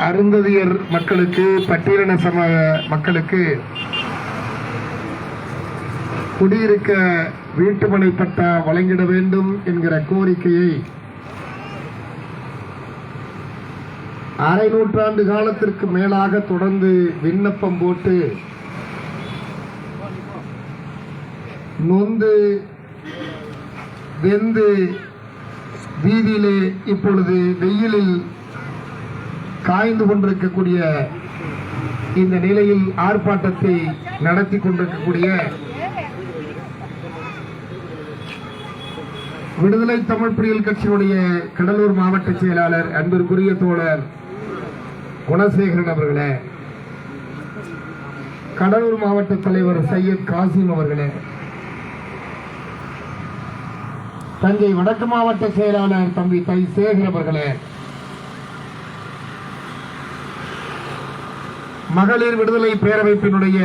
அருந்ததியர் மக்களுக்கு பட்டியலின சமூக மக்களுக்கு குடியிருக்க வீட்டுமனை பட்டா வழங்கிட வேண்டும் என்கிற கோரிக்கையை அரை நூற்றாண்டு காலத்திற்கு மேலாக தொடர்ந்து விண்ணப்பம் போட்டு நொந்து வெந்து வீதியிலே இப்பொழுது வெயிலில் காய்ந்து கொண்டிருக்கக்கூடிய இந்த நிலையில் ஆர்ப்பாட்டத்தை நடத்தி கொண்டிருக்கக்கூடிய விடுதலை தமிழ் புரியல் கட்சியினுடைய கடலூர் மாவட்ட செயலாளர் அன்பிற்குரிய தோழர் குணசேகரன் அவர்களே கடலூர் மாவட்ட தலைவர் சையத் காசிம் அவர்களே தஞ்சை வடக்கு மாவட்ட செயலாளர் தம்பி தை சேகர் அவர்களே. மகளிர் விடுதலை பேரமைப்பினுடைய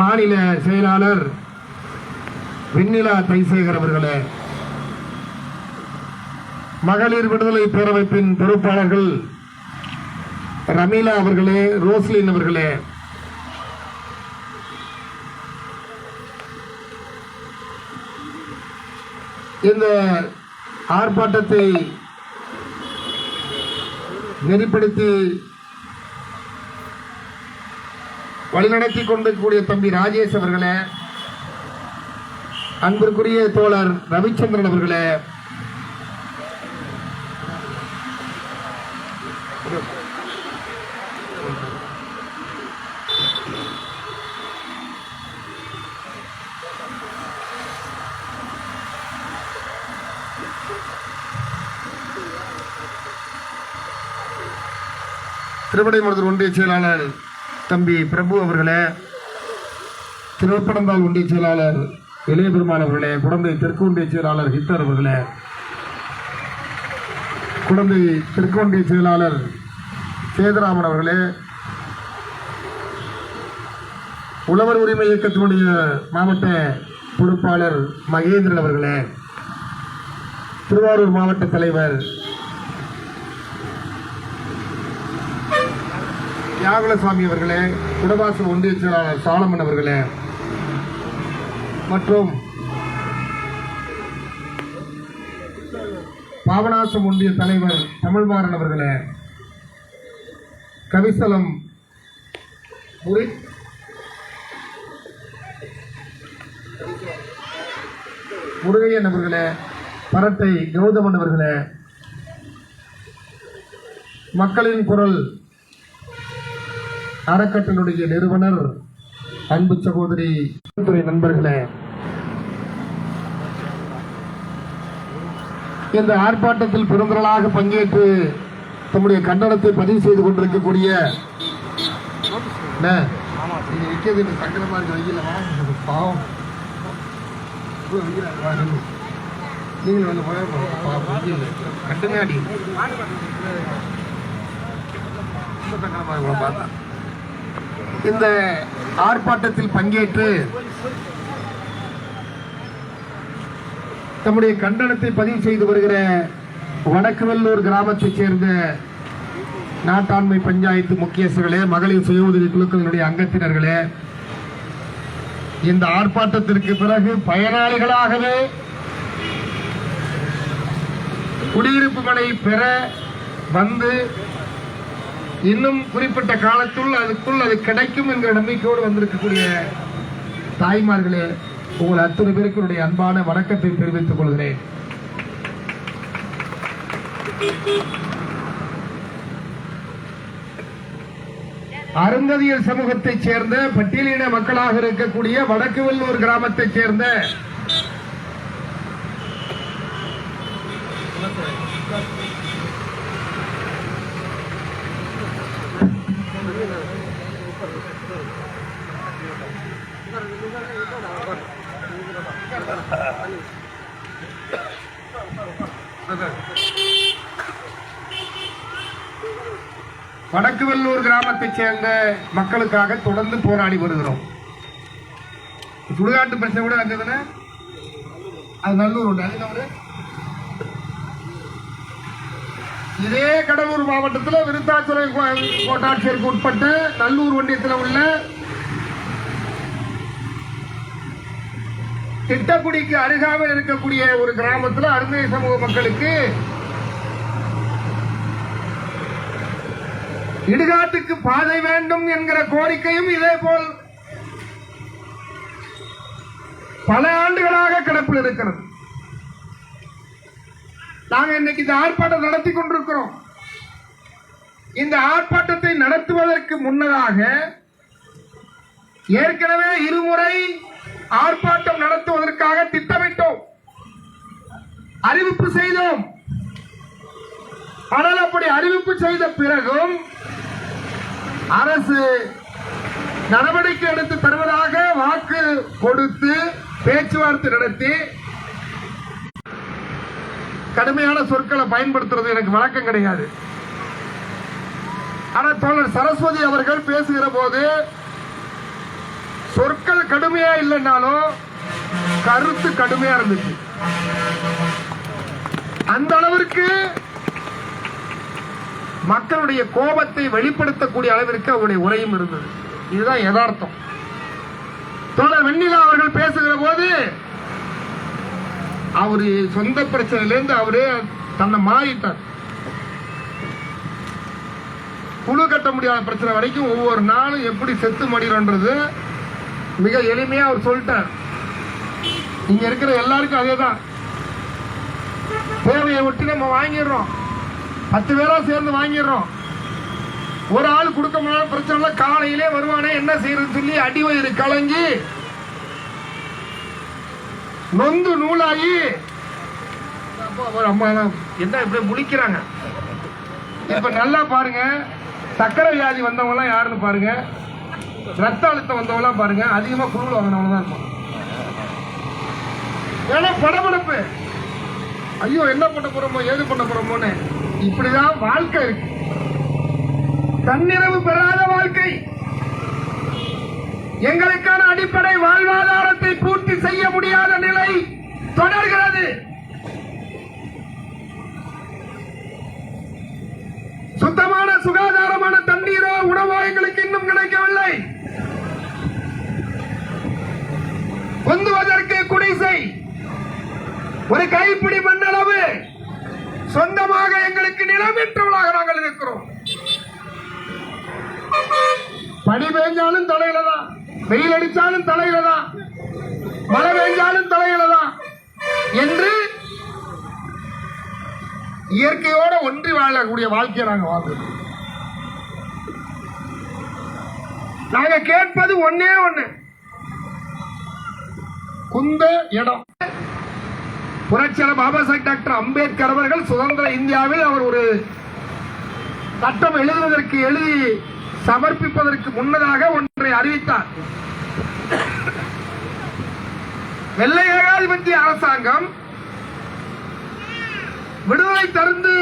மாநில செயலாளர் விண்ணிலா தைசேகர் அவர்களே. மகளிர் விடுதலை பேரமைப்பின் பொறுப்பாளர்கள் ரமீலா அவர்களே ரோஸ்லின் அவர்களே. இந்த ஆர்ப்பாட்டத்தை நெறிப்படுத்தி வழிநடத்தி கொண்டிருக்கக்கூடிய தம்பி ராஜேஷ் அவர்களே அன்பிற்குரிய தோழர் ரவிச்சந்திரன் அவர்களே திருவடைமருதூர் ஒன்றிய செயலாளர் தம்பி பிரபு அவர்களே திருப்படந்தால் ஒன்றிய செயலாளர் இளைய பெருமாள் அவர்களே குழந்தை தெற்கு ஒன்றிய செயலாளர் ஹிட்டர் அவர்களே குழந்தை தெற்கு ஒன்றிய செயலாளர் சேதராமன் அவர்களே உழவர் உரிமை இயக்கத்தினுடைய மாவட்ட பொறுப்பாளர் மகேந்திரன் அவர்களே திருவாரூர் மாவட்ட தலைவர் தியாகலசாமி அவர்களே குடவாசல் ஒன்றிய செயலாளர் சாலமன் அவர்களே மற்றும் பாபநாசம் ஒன்றிய தலைவர் தமிழ்மாறன் அவர்களே கவிசலம் முரி முருகையன் அவர்களே பரட்டை கௌதமன் அவர்களே மக்களின் குரல் அறக்கட்டளுடைய நிறுவனர் அன்பு சகோதரி துறை நண்பர்களே. இந்த ஆர்ப்பாட்டத்தில் பெருந்திரளாக பங்கேற்று தம்முடைய கண்டனத்தை பதிவு செய்து கொண்டிருக்கக்கூடிய அண்ணே, சங்கடமா இருக்கு பாவம். வந்து போய் அடி. சங்கடமா பார்த்தா. இந்த ஆர்ப்பாட்டத்தில் பங்கேற்று தம்முடைய கண்டனத்தை பதிவு செய்து வருகிற வடக்குவெல்லூர் கிராமத்தைச் சேர்ந்த நாட்டாண்மை பஞ்சாயத்து முக்கியஸ்தர்களே மகளிர் சுய உதவி குழுக்களினுடைய அங்கத்தினர்களே இந்த ஆர்ப்பாட்டத்திற்கு பிறகு பயனாளிகளாகவே குடியிருப்பு மனை பெற வந்து இன்னும் குறிப்பிட்ட காலத்துள் அதுக்குள் அது கிடைக்கும் என்கிற நம்பிக்கையோடு வந்திருக்கக்கூடிய தாய்மார்களே உங்கள் அத்தனை பேருக்கு என்னுடைய அன்பான வணக்கத்தை தெரிவித்துக் கொள்கிறேன். அருந்ததியல் சமூகத்தைச் சேர்ந்த பட்டியலின மக்களாக இருக்கக்கூடிய வடக்கு வெள்ளூர் கிராமத்தைச் சேர்ந்த வடக்கு வெள்ளூர் கிராமத்தைச் சேர்ந்த மக்களுக்காக தொடர்ந்து போராடி வருகிறோம். சுடுகாட்டு பிரச்சனை கூட வந்ததுன்னா அது நல்லூர் உண்டு. அது இதே கடலூர் மாவட்டத்தில் விருத்தாச்சலம் கோ- கோட்டாட்சியருக்கு உட்பட்ட நல்லூர் ஒன்றியத்தில் உள்ள திட்டக்குடிக்கு அருகாமல் இருக்கக்கூடிய ஒரு கிராமத்தில் அருமை சமூக மக்களுக்கு இடுகாட்டுக்கு பாதை வேண்டும் என்கிற கோரிக்கையும் இதே போல் பல ஆண்டுகளாக கிடப்பில் இருக்கிறது. நாங்க இன்னைக்கு இந்த ஆர்ப்பாட்டம் நடத்தி கொண்டிருக்கிறோம். இந்த ஆர்ப்பாட்டத்தை நடத்துவதற்கு முன்னதாக ஏற்கனவே இருமுறை ஆர்ப்பாட்டம் நடத்துவதற்காக திட்டமிட்டோம். அறிவிப்பு செய்தோம். ஆனால் அப்படி அறிவிப்பு செய்த பிறகும் அரசு நடவடிக்கை எடுத்து தருவதாக வாக்கு கொடுத்து பேச்சுவார்த்தை நடத்தி கடுமையான சொற்களை பயன்படுத்துறது எனக்கு வழக்கம் கிடையாது. ஆனால் தோழர் சரஸ்வதி அவர்கள் பேசுகிற போது சொற்கள் கடுமையா இல்லைன்னாலும் கருத்து கடுமையா இருந்துச்சு. அந்த அளவிற்கு மக்களுடைய கோபத்தை வெளிப்படுத்தக்கூடிய அளவிற்கு அவருடைய உரையும் இருந்தது. இதுதான் யதார்த்தம். தோழர் வெண்ணிலா அவர்கள் பேசுகிற போது அவரு சொந்த பிரச்சனையிலேருந்து அவரே தன்னை மாறிட்டார். குழு கட்ட முடியாத பிரச்சனை வரைக்கும் ஒவ்வொரு நாளும் எப்படி செத்து மடிறன்றது மிக எளிமையா அவர் சொல்லிட்டார். இங்க இருக்கிற எல்லாருக்கும் அதேதான். தேவையை ஒட்டி நம்ம வாங்கிடுறோம். பத்து பேரா சேர்ந்து வாங்கிடுறோம். ஒரு ஆள் கொடுக்க முடியாத பிரச்சனை காலையிலே வருவானே என்ன செய்யறது சொல்லி அடி வயிறு கலங்கி நொந்து நூலாகி அம்மா என்ன இப்படி முழிக்கிறாங்க? இப்ப நல்லா பாருங்க. சக்கரை வியாதி வந்தவங்க எல்லாம் யாருன்னு பாருங்க. ரத்த அழுத்தம் வந்தவங்க எல்லாம் பாருங்க. அதிகமா குழுவில் வாங்கினவங்க தான் இருப்பாங்க. ஏன்னா படபடப்பு. ஐயோ என்ன பண்ண போறோமோ ஏது பண்ண போறோமோன்னு. இப்படிதான் வாழ்க்கை இருக்கு. தன்னிறைவு பெறாத வாழ்க்கை. எங்களுக்கான அடிப்படை வாழ்வாதாரத்தை பூர்த்தி செய்ய முடியாத நிலை தொடர்கிறது. சுத்தமான சுகாதாரமான தண்ணீரோ உணவோ எங்களுக்கு இன்னும் கிடைக்கவில்லை. பொந்துவதற்கு குடிசை. ஒரு கைப்பிடி மண்ணளவு. சொந்தமாக எங்களுக்கு நாங்கள் இருக்கிறோம். பனி பெய்ஞ்சாலும் தலையில தான் வெயில் அடிச்சாலும் தலையில தான் மழை பெய்ஞ்சாலும் தலையில தான் என்று இயற்கையோட ஒன்றி வாழக்கூடிய வாழ்க்கையை நாங்க வாழ்றோம். நாங்க கேட்பது ஒன்னே ஒண்ணு. குந்த இடம். புரட்சியாளர் பாபா சாஹிப் டாக்டர் அம்பேத்கர் அவர்கள் சுதந்திர இந்தியாவில் அவர் ஒரு சட்டம் எழுதுவதற்கு எழுதி சமர்ப்பிப்பதற்கு முன்னதாக ஒன்றை அறிவித்தார். வெள்ளை ஏகாதிபத்திய அரசாங்கம் விடுதலை தருந்து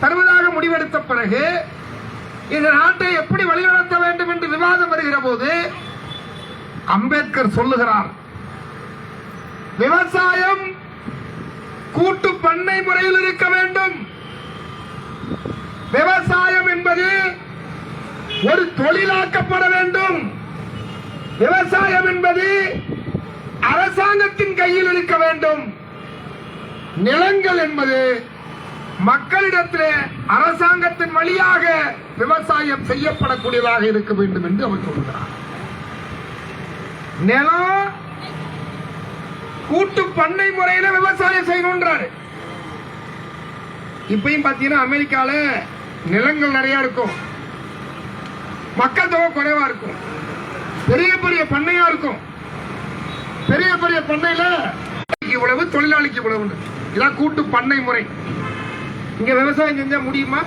தருவதாக முடிவெடுத்த பிறகு இந்த நாட்டை எப்படி வழிநடத்த வேண்டும் என்று விவாதம் வருகிற போது அம்பேத்கர் சொல்லுகிறார் விவசாயம் கூட்டு பண்ணை முறையில் இருக்க வேண்டும். விவசாயம் என்பது ஒரு தொழிலாக்கப்பட வேண்டும். விவசாயம் என்பது அரசாங்கத்தின் கையில் இருக்க வேண்டும். நிலங்கள் என்பது மக்களிடத்தில் அரசாங்கத்தின் வழியாக விவசாயம் செய்யப்படக்கூடியதாக இருக்க வேண்டும் என்று அவர் சொல்கிறார். நிலம் கூட்டு பண்ணை முறையில விவசாயம் செய்யணும்ன்றாரு. இப்பயும் பாத்தீங்கன்னா அமெரிக்கால நிலங்கள் நிறைய இருக்கும். மக்கள் தொகை குறைவா இருக்கும். பெரிய பெரிய பண்ணையா இருக்கும். பெரிய பெரிய பண்ணையில இவ்வளவு தொழிலாளிக்கு இவ்வளவு இதான் கூட்டு பண்ணை முறை. இங்க விவசாயம் செஞ்சா முடியுமா?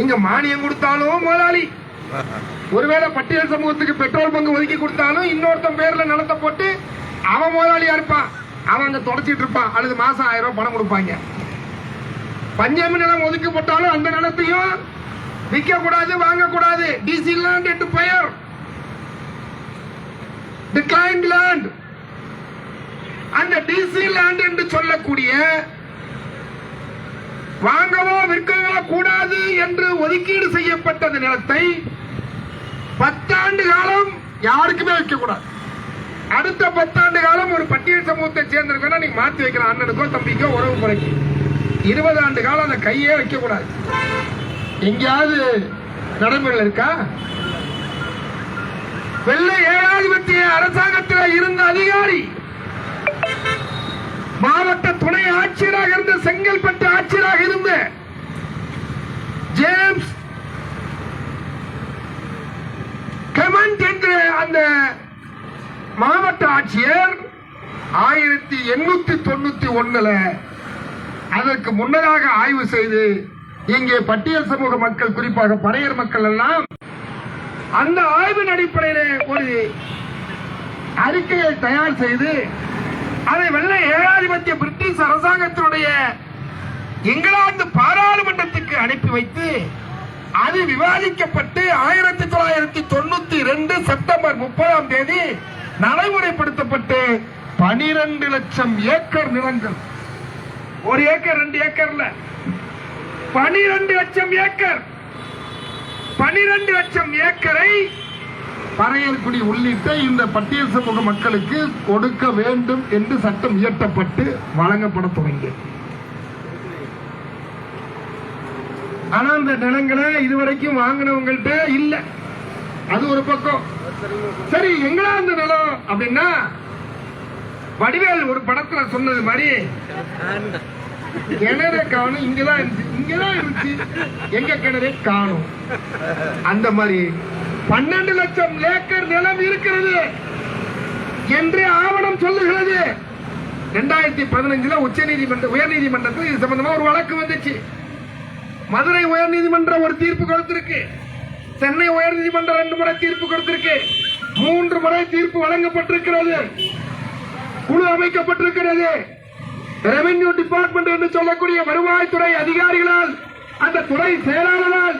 இங்க மானியம் கொடுத்தாலும் முதலாளி. ஒருவேளை பட்டியல் சமூகத்துக்கு பெட்ரோல் பங்கு ஒதுக்கி கொடுத்தாலும் இன்னொருத்தன் பேர்ல நிலத்தை போட்டு அவன் முதலாளியா இருப்பான் அவன் அங்க தொடச்சிட்டு இருப்பான் அல்லது மாசம் ஆயிரம் ரூபாய் பணம் கொடுப்பாங்க. பஞ்சமி நிலம் ஒதுக்கப்பட்டாலும் அந்த நிலத்தையும் விற்க கூடாது வாங்க கூடாது டிசி லேண்ட் என்று பெயர். டிக்ளைன்ட் லேண்ட் அந்த டிசி லேண்ட் என்று சொல்லக்கூடிய வாங்கவோ விற்கவோ கூடாது என்று ஒதுக்கீடு செய்யப்பட்ட நிலத்தை பத்தாண்டு காலம் யாருக்குமே வைக்க கூடாது அடுத்த பத்தாண்டு காலம் ஒரு பட்டியல் சமூகத்தை சேர்ந்திருக்கா நீங்க மாத்தி வைக்கலாம். அண்ணனுக்கோ தம்பிக்கோ உறவு முறைக்கு. இருபது ஆண்டு காலம் அந்த கையே வைக்க கூடாது எங்கேயாவது நடைமுறையில் இருக்கா? வெள்ளை ஏகாதிபத்திய அரசாங்கத்தில் இருந்த அதிகாரி மாவட்ட துணை ஆட்சியராக இருந்த செங்கல்பட்டு ஆட்சியராக இருந்த ஜேம்ஸ் கமெண்ட் என்ற அந்த மாவட்ட ஆட்சியர் ஆயிரத்தி எண்ணூத்தி தொண்ணூத்தி ஒண்ணுல அதற்கு முன்னதாக ஆய்வு செய்து இங்கே பட்டியல் சமூக மக்கள் குறிப்பாக பறையர் மக்கள் எல்லாம் அந்த ஆய்வின் அடிப்படையில் ஒரு அறிக்கையை தயார் செய்து அதை வெள்ள ஏகாதிபத்திய பிரிட்டிஷ் அரசாங்கத்தினுடைய இங்கிலாந்து பாராளுமன்றத்துக்கு அனுப்பி வைத்து அது விவாதிக்கப்பட்டு ஆயிரத்தி தொள்ளாயிரத்தி தொண்ணூத்தி ரெண்டு செப்டம்பர் முப்பதாம் தேதி நடைமுறைப்படுத்தப்பட்டு பனிரெண்டு லட்சம் ஏக்கர் நிலங்கள். ஒரு ஏக்கர் ரெண்டு ஏக்கர்ல. பனிரெண்டு லட்சம் ஏக்கர். பனிரெண்டு லட்சம் ஏக்கரை பறையர்குடி உள்ளிட்ட இந்த பட்டியல் சமூக மக்களுக்கு கொடுக்க வேண்டும் என்று சட்டம் இயற்றப்பட்டு வழங்கப்பட தொடங்கியது. ஆனா அந்த நிலங்களை இதுவரைக்கும் வாங்கினவங்கள்ட்ட இல்ல. அது ஒரு பக்கம். சரி எங்களா அந்த நிலம் அப்படின்னா வடிவேல் ஒரு படத்துல சொன்னது மாதிரி கிணறு காணும் இங்கதான் இருந்துச்சு இங்கதான் இருந்துச்சு. எங்க கிணறு? காணும். அந்த மாதிரி பன்னெண்டு லட்சம் ஏக்கர் நிலம் இருக்கிறது என்று ஆவணம் சொல்லுகிறது. ரெண்டாயிரத்தி பதினஞ்சுல உச்ச நீதிமன்ற உயர் நீதிமன்றத்தில் இது சம்பந்தமா ஒரு வழக்கு வந்துச்சு. மதுரை உயர் நீதிமன்றம் ஒரு தீர்ப்பு கொடுத்திருக்கு. சென்னை உயர் நீதிமன்றம் ரெண்டு முறை தீர்ப்பு கொடுத்திருக்கு. மூன்று முறை தீர்ப்பு வழங்கப்பட்டிருக்கிறது. குழு அமைக்கப்பட்டிருக்கிறது. ரெவென்யூ டிபார்ட்மெண்ட் என்று சொல்லக்கூடிய வருவாய்த்துறை அதிகாரிகளால் அந்த துறை செயலாளரால்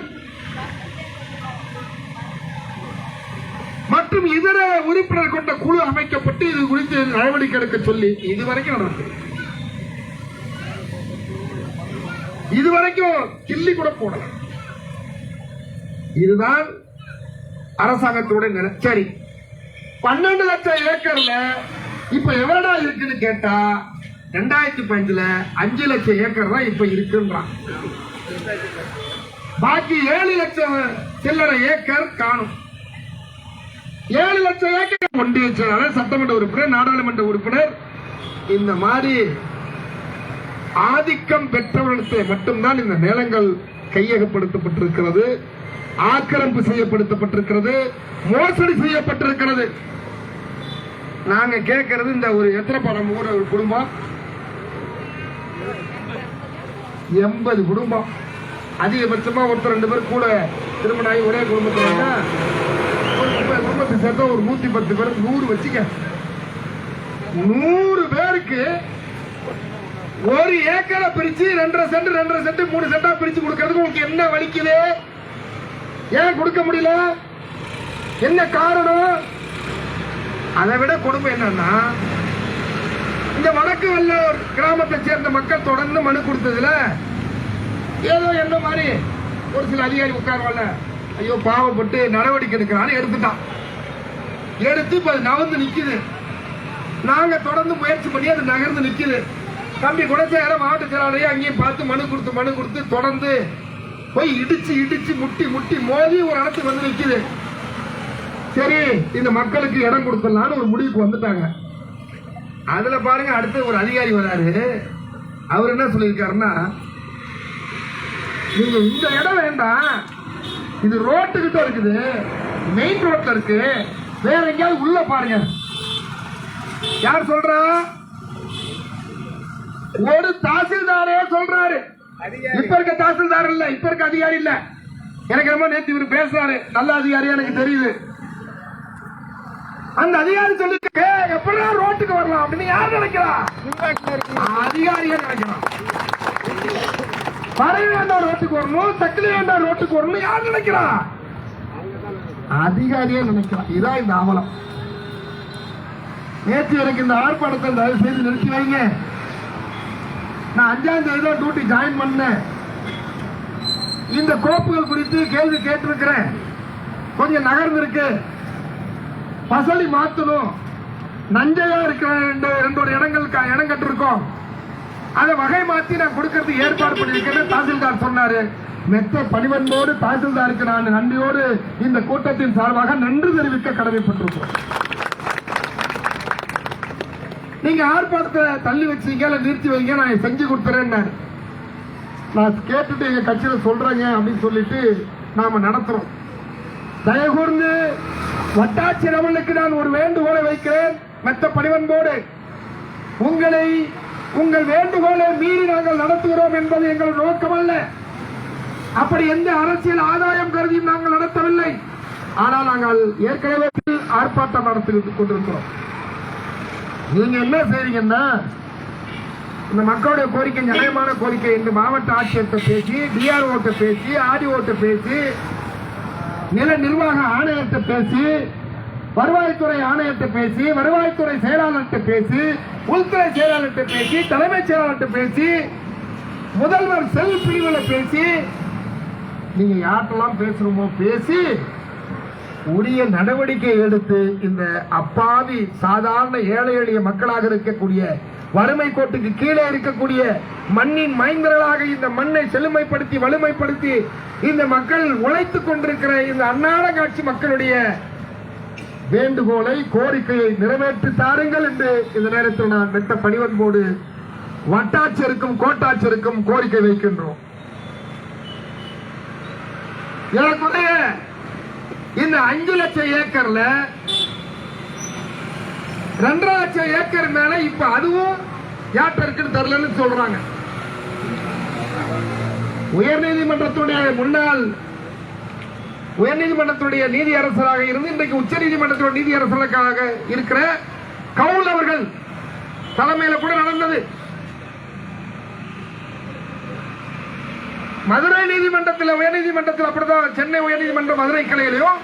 மற்றும் இதர உறுப்பினர் கொண்ட குழு அமைக்கப்பட்டு இது குறித்து நடவடிக்கை எடுக்க சொல்லி இதுவரைக்கும் நடந்தது இதுவரைக்கும் கிள்ளி கூட போடல. இதுதான் அரசாங்கத்தோட நிலை சரி. பன்னெண்டு லட்சம் ஏக்கர்ல இப்ப எவ்வளடா இருக்குன்னு கேட்டா ரெண்டாயிரத்தி பதினஞ்சுல அஞ்சு லட்சம் ஏக்கர் தான் இப்ப இருக்குன்றான். பாக்கி ஏழு லட்சம் சில்லறை ஏக்கர் காணும். ஏழு லட்சம் ஏக்கர் ஒன்றிய செயலாளர் சட்டமன்ற உறுப்பினர் நாடாளுமன்ற உறுப்பினர் இந்த மாதிரி ஆதிக்கம் பெற்றவர்களுக்கு மட்டும்தான் இந்த நிலங்கள் கையகப்படுத்தப்பட்டிருக்கிறது. ஆக்கிரமிப்பு செய்யப்படுத்தப்பட்டிருக்கிறது. மோசடி செய்யப்பட்டிருக்கிறது. நாங்க கேட்கறது இந்த ஒரு எத்தனை படம்? ஒரு குடும்பம். எண்பது குடும்பம். அதிகபட்சமா ஒருத்தர் ரெண்டு பேர் கூட திருமணம் ஆகி ஒரே குடும்பத்தில் குடும்பத்தை சேர்த்தா ஒரு நூத்தி பத்து பேர் நூறு வச்சுக்க. நூறு பேருக்கு ஒரு ஏக்கரை பிரிச்சு ரெண்டரை சென்ட் ரெண்டரை சென்ட் மூணு சென்டா பிரிச்சு கொடுக்கறதுக்கு உங்களுக்கு என்ன வலிக்குது? ஏன் கொடுக்க முடியல? என்ன காரணம்? அதை விட கொடுமை என்னன்னா இந்த வடக்கு வல்லூர் கிராமத்தை சேர்ந்த மக்கள் தொடர்ந்து மனு கொடுத்ததுல ஏதோ என்ன மாதிரி ஒரு சில அதிகாரி உட்கார்வல்ல ஐயோ பாவப்பட்டு நடவடிக்கை எடுக்கிறான்னு எடுத்துட்டான். எடுத்து இப்ப அது நகர்ந்து நிக்குது. நாங்க தொடர்ந்து முயற்சி பண்ணி அது நகர்ந்து நிக்குது. தம்பி குணசேகர மாவட்ட செயலாளரையும் அங்கேயும் பார்த்து மனு கொடுத்து மனு கொடுத்து தொடர்ந்து போய் இடிச்சு இடிச்சு முட்டி முட்டி மோதி ஒரு இடத்துக்கு வந்து நிற்குது சரி இந்த மக்களுக்கு இடம் கொடுத்துடலாம்னு ஒரு முடிவுக்கு வந்துட்டாங்க. அதுல பாருங்க அடுத்து ஒரு அதிகாரி வராரு. அவர் என்ன சொல்லியிருக்காருன்னா நீங்க இந்த இடம் வேண்டாம். இது ரோட்டுக்கிட்ட இருக்குது. மெயின் ரோட்ல இருக்கு. வேற எங்கேயாவது உள்ள பாருங்க. யார் சொல்றா? ஒரு தாசில்தாரே சொல்றாரு. இப்ப இருக்க தாசில்தார் இல்ல இப்ப இருக்க அதிகாரி இல்ல. எனக்கு ரொம்ப நேத்து இவர் பேசுறாரு. நல்ல அதிகாரி எனக்கு தெரியுது. அந்த அதிகாரி சொல்லி எப்படா ரோட்டுக்கு வரலாம்? அப்படின்னு யார் நினைக்கிறா? அதிகாரியே நினைக்கிறான் பறவை வேண்டாம் ரோட்டுக்கு வரணும் தக்கிலி வேண்டாம் ரோட்டுக்கு வரணும் யார் நினைக்கிறா? அதிகாரியே நினைக்கிறான் இதான் இந்த அவலம். நேற்று எனக்கு இந்த ஆர்ப்பாட்டத்தை தயவு செய்து நிறுத்தி வைங்க. நான் அஞ்சாம் தேதி தான் டியூட்டி ஜாயின் பண்ணேன். இந்த கோப்புகள் குறித்து கேள்வி கேட்டிருக்கிறேன். கொஞ்சம் நகர்ந்திருக்கு. பசலி மாத்தணும். நஞ்சையா இருக்கிற ரெண்டு ரெண்டோட இடங்கள் க- இடம் கட்டிருக்கோம். அதை வகை மாத்தி நான் கொடுக்கறதுக்கு ஏற்பாடு பண்ணியிருக்கேன் தாசில்தார் சொன்னாரு. மெத்த பணிவன்போடு தாசில்தாருக்கு நான் நன்றியோடு இந்த கூட்டத்தின் சார்பாக நன்றி தெரிவிக்க கடமைப்பட்டிருக்கிறோம் நீங்க ஆர்ப்பாட்டத்தை தள்ளி வச்சீங்க இல்ல நிறுத்தி வைங்க நான் செஞ்சு கொடுத்துறேன்னு நான் கேட்டுட்டு எங்க கட்சியில சொல்றேங்க அப்படின்னு சொல்லிட்டு நாம நடத்துறோம். தயகூர்ந்து வட்டாட்சியர் அவர்களுக்கு நான் ஒரு வேண்டுகோளை வைக்கிறேன். மெத்த பணிவன்போடு உங்களை உங்கள் வேண்டுகோளை மீறி நாங்கள் நடத்துகிறோம் என்பது எங்கள் நோக்கம் அல்ல. அப்படி எந்த அரசியல் ஆதாயம் கருதியும் நாங்கள் நடத்தவில்லை. ஆனால் நாங்கள் ஏற்கனவே ஆர்ப்பாட்டம் நடத்தி கொண்டிருக்கிறோம். நீங்க என்ன செய்றீங்கன்னா இந்த மக்களுடைய கோரிக்கை நியாயமான கோரிக்கை என்று மாவட்ட ஆட்சியர்கிட்ட பேசி டிஆர்ஓட்ட பேசி ஆர்டிஓட்ட பேசி நில நிர்வாக ஆணையத்தை பேசி வருவாய்த்துறை ஆணையத்தை பேசி வருவாய்த்துறை செயலாளர்கிட்ட பேசி உள்துறை செயலாளர்கிட்ட பேசி தலைமைச் செயலாளர்கிட்ட பேசி முதல்வர் செல் பிரிவில் பேசி நீங்க யார்கிட்டலாம் பேசணுமோ பேசி உரிய நடவடிக்கை எடுத்து இந்த அப்பாவி சாதாரண ஏழை எளிய மக்களாக இருக்கக்கூடிய வறுமை கோட்டுக்கு கீழே இருக்கக்கூடிய மண்ணின் மைந்தர்களாக இந்த மண்ணை செழுமைப்படுத்தி வலிமைப்படுத்தி இந்த மக்கள் உழைத்துக் கொண்டிருக்கிற இந்த அன்னாட காட்சி மக்களுடைய வேண்டுகோளை கோரிக்கையை நிறைவேற்றி தாருங்கள் என்று இந்த நேரத்தில் நான் வெட்ட பணிவன்போடு வட்டாட்சியருக்கும் கோட்டாட்சியருக்கும் கோரிக்கை வைக்கின்றோம். எனக்குடைய இந்த அஞ்சு லட்சம் ஏக்கர்ல ரெண்டரை லட்சம் ஏக்கர் மேல இப்ப அதுவும் ஏற்ற இருக்குன்னு தெரியலன்னு சொல்றாங்க. உயர்நீதிமன்றத்துடைய முன்னாள் உயர்நீதிமன்றத்துடைய நீதி அரசராக இருந்து இன்றைக்கு உச்ச நீதிமன்றத்துடைய நீதி அரசராக இருக்கிற கவுல் அவர்கள் தலைமையில கூட நடந்தது. மதுரை நீதிமன்றத்தில் உயர்நீதிமன்றத்தில் அப்படிதான் சென்னை உயர்நீதிமன்றம் மதுரை கிளையிலையும்